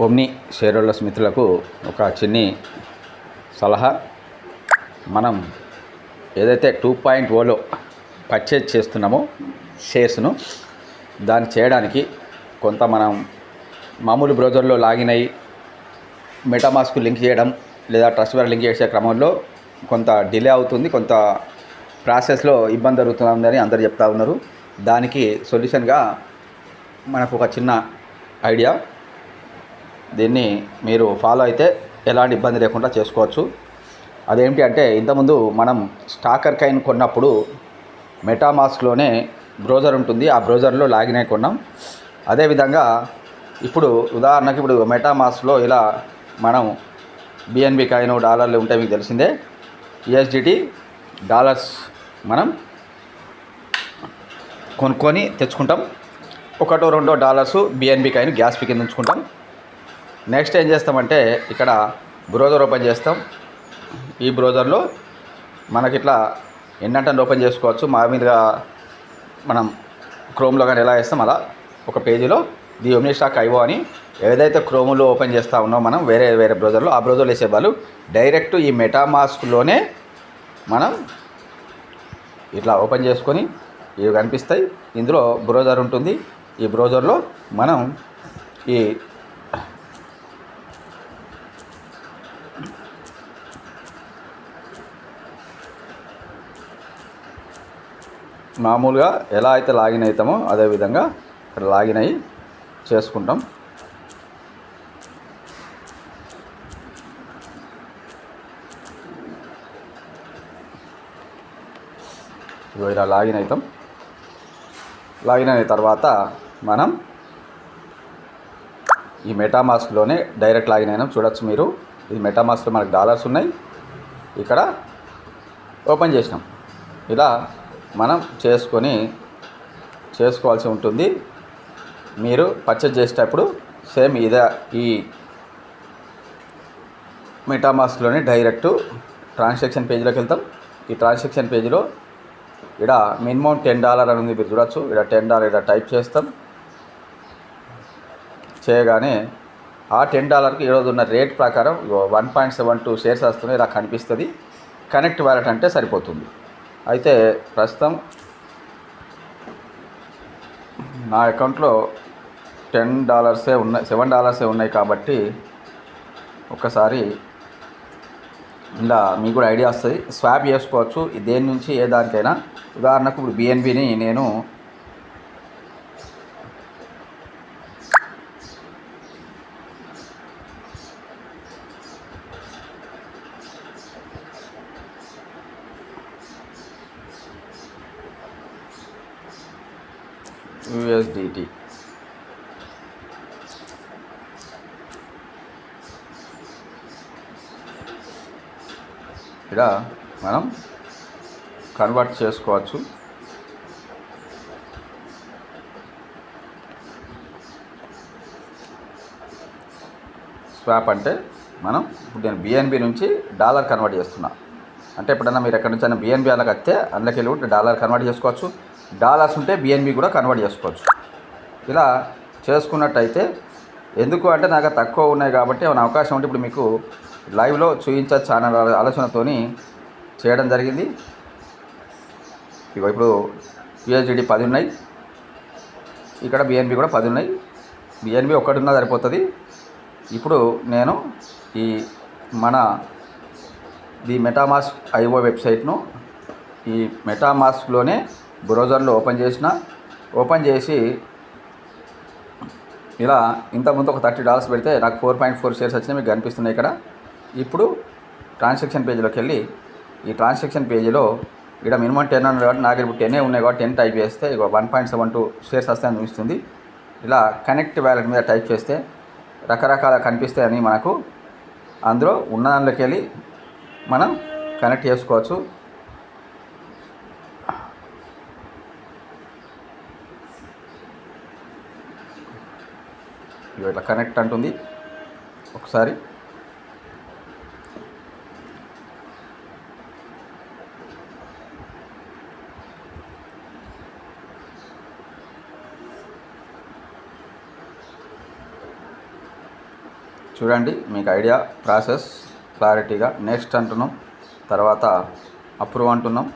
Omni holders మిత్రులకు ఒక చిన్ని సలహా. మనం ఏదైతే టూ పాయింట్ ఓలో పర్చేజ్ చేస్తున్నామో షేర్స్ను దాన్ని చేయడానికి కొంత మనం మామూలు బ్రౌజర్లో లాగిన్ అయ్యి మెటామాస్కు లింక్ చేయడం లేదా ట్రస్ట్ వేర్ లింక్ చేసే క్రమంలో కొంత డిలే అవుతుంది కొంత ప్రాసెస్లో ఇబ్బంది జరుగుతుందని అందరు చెప్తా ఉన్నారు. దానికి సొల్యూషన్గా మనకు ఒక చిన్న ఐడియా. దీన్ని మీరు ఫాలో అయితే ఎలాంటి ఇబ్బంది లేకుండా చేసుకోవచ్చు. అదేంటి అంటే ఇంతకుముందు మనం స్టాకర్ కైన్ కొన్నప్పుడు మెటామాస్క్లోనే బ్రౌజర్ ఉంటుంది. ఆ బ్రౌజర్లో లాగిన్ అయి కొన్నాం. అదేవిధంగా ఇప్పుడు ఉదాహరణకి ఇప్పుడు మెటామాస్క్లో ఇలా మనం బిఎన్బి కాయిన్ డాలర్లు ఉంటాయి మీకు తెలిసిందే. యుఎస్డిటి డాలర్స్ మనం కొనుక్కొని తెచ్చుకుంటాం. ఒకటో రెండో dollars BNB coin gas fee ఉంచుకుంటాం. Next ఏం చేస్తామంటే ఇక్కడ బ్రౌజర్ ఓపెన్ చేస్తాం. ఈ బ్రౌజర్లో మనకిట్లా ఎన్నంటే ఓపెన్ చేసుకోవచ్చు. మా మీదుగా మనం క్రోమ్లో కానీ ఎలా చేస్తాం అలా ఒక పేజీలో ది ఒమ్ని స్టాక్ ఐవో అని ఏదైతే క్రోమ్లో ఓపెన్ చేస్తూ ఉన్నో మనం వేరే వేరే బ్రౌజర్లో ఆ బ్రౌజర్లో వేసే వాళ్ళు డైరెక్ట్ ఈ మెటామాస్క్లోనే మనం ఇట్లా ఓపెన్ చేసుకొని ఇవి కనిపిస్తాయి. ఇందులో బ్రౌజర్ ఉంటుంది. ఈ బ్రౌజర్లో మనం ఈ మామూలుగా ఎలా అయితే లాగిన్ అవుతామో అదే విధంగా ఇక్కడ లాగిన్ అయ్యి చేసుకుంటాం. ఇదిగో ఇలా లాగిన్ అవుతాం. లాగిన్ అయిన తర్వాత మనం ఈ మెటామాస్క్లోనే డైరెక్ట్ లాగిన్ అయినాం. చూడొచ్చు మీరు. ఇది మెటామాస్క్లో మనకు డాలర్స్ ఉన్నాయి. ఇక్కడ ఓపెన్ చేసినాం. ఇలా మనం చేసుకొని చేసుకోవాల్సి ఉంటుంది. మీరు పర్చేజ్ చేసేటప్పుడు సేమ్ ఇదే ఈ మెటామాస్క్లోనే డైరెక్ట్ ట్రాన్సాక్షన్ పేజీలోకి వెళ్తాం. ఈ ట్రాన్సాక్షన్ పేజీలో ఇక్కడ మినిమం టెన్ డాలర్ అనేది మీరు చూడొచ్చు. ఇక్కడ టెన్ డాలర్ ఇక్కడ టైప్ చేస్తాం. చేయగానే ఆ టెన్ డాలర్కి ఈరోజు ఉన్న రేట్ ప్రకారం one point seven two shares వస్తున్నాయి. ఇలా కనిపిస్తుంది. కనెక్ట్ వ్యాలెట్ అంటే సరిపోతుంది. అయితే ప్రస్తుతం నా అకౌంట్లో టెన్ డాలర్సే ఉన్నాయి సెవెన్ డాలర్సే ఉన్నాయి కాబట్టి ఒకసారి ఇలా మీకు కూడా ఐడియా వస్తుంది. స్వాప్ చేసుకోవచ్చు. దేని నుంచి ఏ దానికైనా. ఉదాహరణకు ఇప్పుడు బిఎన్బిని నేను యుఎస్డిటి. ఇక్కడ మనం కన్వర్ట్ చేసుకోవచ్చు. స్వాప్ అంటే మనం ఇప్పుడు నేను బిఎన్బి నుంచి డాలర్ కన్వర్ట్ చేస్తున్నా. అంటే ఎప్పుడన్నా మీరు ఎక్కడి నుంచి అయినా బిఎన్బి అలాగ వస్తే అందులోకి వెళ్ళి ఉంటే డాలర్ కన్వర్ట్ చేసుకోవచ్చు. డాలర్స్ ఉంటే బిఎన్బి కూడా కన్వర్ట్ చేసుకోవచ్చు. ఇలా చేసుకున్నట్టయితే ఎందుకు అంటే నాకు తక్కువ ఉన్నాయి కాబట్టి ఏమైనా అవకాశం ఉంటే ఇప్పుడు మీకు లైవ్లో చూపించచ్చు ఛానల్ ఆలోచనతోని చేయడం జరిగింది. ఇగో ఇప్పుడు పిహెచ్డి పది ఉన్నాయి. ఇక్కడ బిఎన్బి కూడా పది ఉన్నాయి. బిఎన్బి ఒక్కటి ఉన్నా సరిపోతుంది. ఇప్పుడు నేను ఈ మన ది మెటామాస్క్ ఐఓ వెబ్సైట్ను ఈ మెటామాస్క్లోనే బ్రౌజర్లో ఓపెన్ చేసిన ఓపెన్ చేసి ఇలా ఇంతకుముందు ఒక థర్టీ డాలర్స్ పెడితే నాకు ఫోర్ పాయింట్ ఫోర్ షేర్స్ వచ్చినాయి మీకు కనిపిస్తున్నాయి ఇక్కడ. ఇప్పుడు ట్రాన్సాక్షన్ పేజీలోకి వెళ్ళి ఈ ట్రాన్సాక్షన్ పేజీలో ఇక్కడ మినిమం టెన్ ఉన్నాయి కాబట్టి నాకు ఇప్పుడు టెన్ ఉన్నాయి కాబట్టి టెన్ టైప్ చేస్తే ఇక one point seven two shares వస్తాయని చూపిస్తుంది ఇలా కనెక్ట్ వ్యాలెట్ మీద టైప్ చేస్తే రకరకాల కనిపిస్తాయని మనకు అందులో ఉన్న దానిలోకి వెళ్ళి మనం కనెక్ట్ చేసుకోవచ్చు. ఇట్లా కనెక్ట్ అంటుంది. ఒకసారి. చూడండి మీకు ఐడియా ప్రాసెస్ క్లారిటీగా నెక్స్ట్ అంటున్నాం. తర్వాత అప్రూవ్ అంటున్నాం.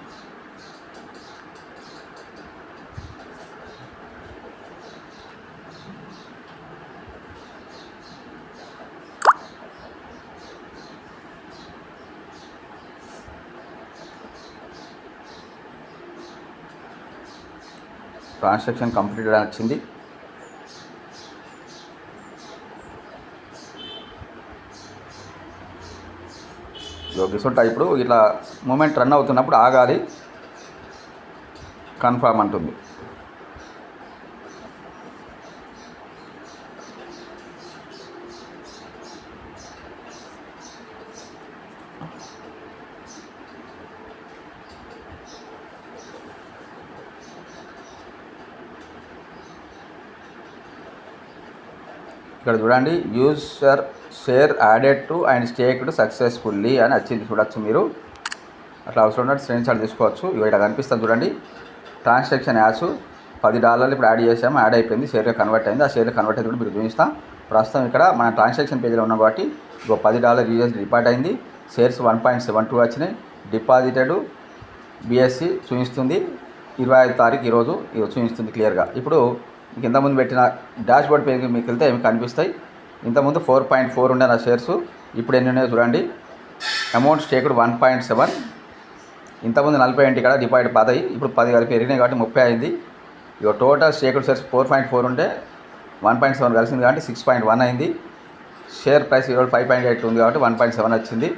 ట్రాన్సాక్షన్ కంప్లీట్ అని వచ్చింది. గిసుంటా ఇప్పుడు ఇట్లా మూమెంట్ రన్ అవుతున్నప్పుడు ఆగాలి. కన్ఫామ్ అంటుంది. ఇక్కడ చూడండి user share added to and staked successfully అని వచ్చింది చూడొచ్చు మీరు. అట్లా అవసరం ఉన్నట్టు స్క్రీన్ షాట్ తీసుకోవచ్చు. ఇవి ఇక్కడ కనిపిస్తుంది చూడండి ట్రాన్సాక్షన్ యాస్ పది డాలర్లు ఇప్పుడు యాడ్ చేసాము యాడ్ అయిపోయింది షేర్గా కన్వర్ట్ అయింది. ఆ షేర్గా కన్వర్ట్ అయింది కూడా మీరు చూపిస్తాం. ప్రస్తుతం ఇక్కడ మన ట్రాన్సాక్షన్ పేజీలో ఉన్నాం కాబట్టి ఇగో పది డాలర్ యూజర్స్ రిపార్ట్ అయింది. Shares one point seven two వచ్చినాయి. డిపాజిటెడ్ బిఎస్సి చూపిస్తుంది. ఇరవై ఐదు తారీఖు ఈరోజు ఇది చూపిస్తుంది క్లియర్గా ఇప్పుడు మీకు ఇంతకుముందు పెట్టిన డాష్ బోర్డ్ పేజ్ మీకు వెళ్తే మీకు కనిపిస్తాయి ఇంతకుముందు ఫోర్ పాయింట్ ఫోర్ ఉండే నా షేర్స్ ఇప్పుడు ఎన్ని ఉన్నాయో చూడండి. Amount staked one point seven. ఇంతకుముందు నలభై ఇంటి కాడ డిపాజిట్ పదై ఇప్పుడు పది కలిపి పెరిగినాయి కాబట్టి ముప్పై అయింది. ఇక total staked shares four point four ఉంటే వన్ పాయింట్ సెవెన్ కలిసింది కాబట్టి సిక్స్ పాయింట్ వన్ అయింది. షేర్ ప్రైస్ ఈరోజు ఫైవ్ పాయింట్ ఎయిట్ ఉంది కాబట్టి వన్ పాయింట్ సెవెన్ వచ్చింది.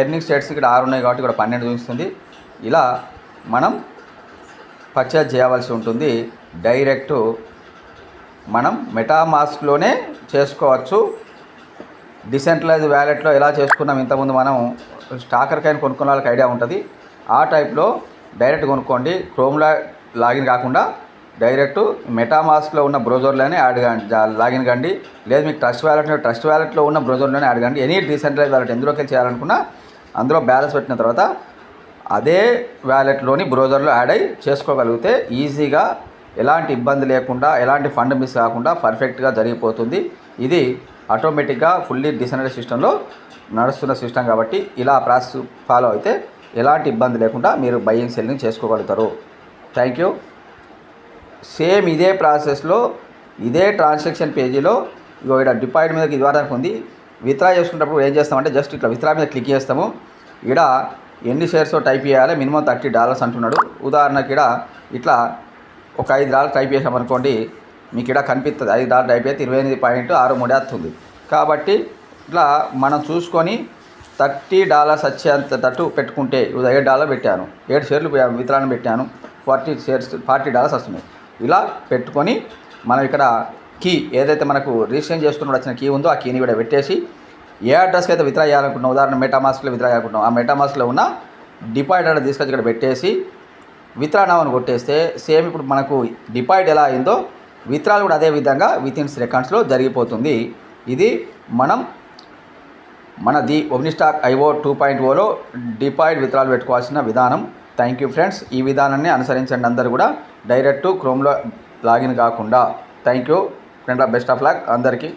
ఎర్నింగ్ స్టేట్స్ ఇక్కడ ఆరు ఉన్నాయి కాబట్టి ఇక్కడ పన్నెండు చూపిస్తుంది. ఇలా మనం పర్చేజ్ చేయవలసి ఉంటుంది. డైరెక్ట్ మనం మెటామాస్క్లోనే చేసుకోవచ్చు. డిసెంట్రలైజ్ వ్యాలెట్లో ఎలా చేసుకున్నాం ఇంతకుముందు మనం స్టాకర్ కాయిన్ కొనుక్కున్న వాళ్ళకి ఐడియా ఉంటుంది. ఆ టైప్లో డైరెక్ట్ కొనుక్కోండి. క్రోమ్లో లాగిన్ కాకుండా డైరెక్ట్ మెటామాస్క్లో ఉన్న బ్రౌజర్లోనే యాడ్ లాగిన్ కండి. లేదు మీకు ట్రస్ట్ వ్యాలెట్ ట్రస్ట్ వ్యాలెట్లో ఉన్న బ్రౌజర్లోనే యాడ్ కండి. ఎనీ డిసెంట్రలైజ్ వ్యాలెట్ ఎందులోకి చేయాలనుకున్నా అందులో బ్యాలెన్స్ పెట్టిన తర్వాత అదే వ్యాలెట్లోని బ్రౌజర్లో యాడ్ అయ్యి చేసుకోగలిగితే ఈజీగా ఎలాంటి ఇబ్బంది లేకుండా ఎలాంటి ఫండ్ మిస్ కాకుండా పర్ఫెక్ట్గా జరిగిపోతుంది. ఇది ఆటోమేటిక్గా ఫుల్లీ డిసెంట్రలైజ్ సిస్టంలో నడుస్తున్న సిస్టమ్ కాబట్టి ఇలా ప్రాసెస్ ఫాలో అయితే ఎలాంటి ఇబ్బంది లేకుండా మీరు బయ్యింగ్ సెల్లింగ్ చేసుకోగలుగుతారు. Thank you. సేమ్ ఇదే ప్రాసెస్లో ఇదే ట్రాన్సాక్షన్ పేజీలో ఇగో ఇక్కడ డిపాజిట్ మీద ఇది ఉంది. విత్డ్రా చేసుకున్నప్పుడు ఏం చేస్తామంటే జస్ట్ ఇట్లా విత్డ్రా మీద క్లిక్ చేస్తాము. ఇక్కడ ఎన్ని షేర్స్ టైప్ చేయాలి మినిమం థర్టీ డాలర్స్ అంటున్నాడు. ఉదాహరణకి ఇక్కడ ఇట్లా ఒక ఐదు డాలర్ టైప్ చేసామనుకోండి మీకు ఇక్కడ కనిపిస్తుంది ఐదు డాలర్ టైప్ అయితే ఇరవై ఎనిమిది పాయింట్ ఆరు మూడు వస్తుంది కాబట్టి ఇట్లా మనం చూసుకొని థర్టీ డాలర్స్ వచ్చేంత తట్టు పెట్టుకుంటే ఇప్పుడు ఏడు డాలర్ పెట్టాను. ఏడు షేర్లు విత్తనాన్ని పెట్టాను. ఫార్టీ షేర్స్ ఫార్టీ డాలర్స్ వస్తున్నాయి. ఇలా పెట్టుకొని మనం ఇక్కడ కీ ఏదైతే మనకు రిజిస్ట్రేషన్ చేసుకున్నప్పుడు వచ్చిన కీ ఉందో ఆ కీని కూడా పెట్టేసి ఏ అడ్రస్కి అయితే విత్డ్రా చేయాలనుకుంటున్నాం ఉదాహరణ మెటామాస్క్లో విత్డ్రా చేయాలనుకుంటున్నాం ఆ మెటామాస్క్లో ఉన్న డిపాజిట్ అనేది తీసుకొచ్చి ఇక్కడ పెట్టేసి విత్రా నౌ అని కొట్టేస్తే సేమ్ ఇప్పుడు మనకు డిపాయిడ్ ఎలా అయిందో విత్రాలు కూడా అదే విధంగా విత్ ఇన్ సెకండ్స్లో జరిగిపోతుంది. ఇది మనం మన ది ఒమ్నిస్టాక్ ఐఓ టూ పాయింట్ ఓలో డిపాయిడ్ విత్రాలు పెట్టుకోవాల్సిన విధానం. థ్యాంక్ యూ ఫ్రెండ్స్ ఈ విధానాన్ని అనుసరించండి అందరు కూడా. డైరెక్ట్ క్రోమ్లో లాగిన్ కాకుండా. Thank you friend best of luck అందరికీ.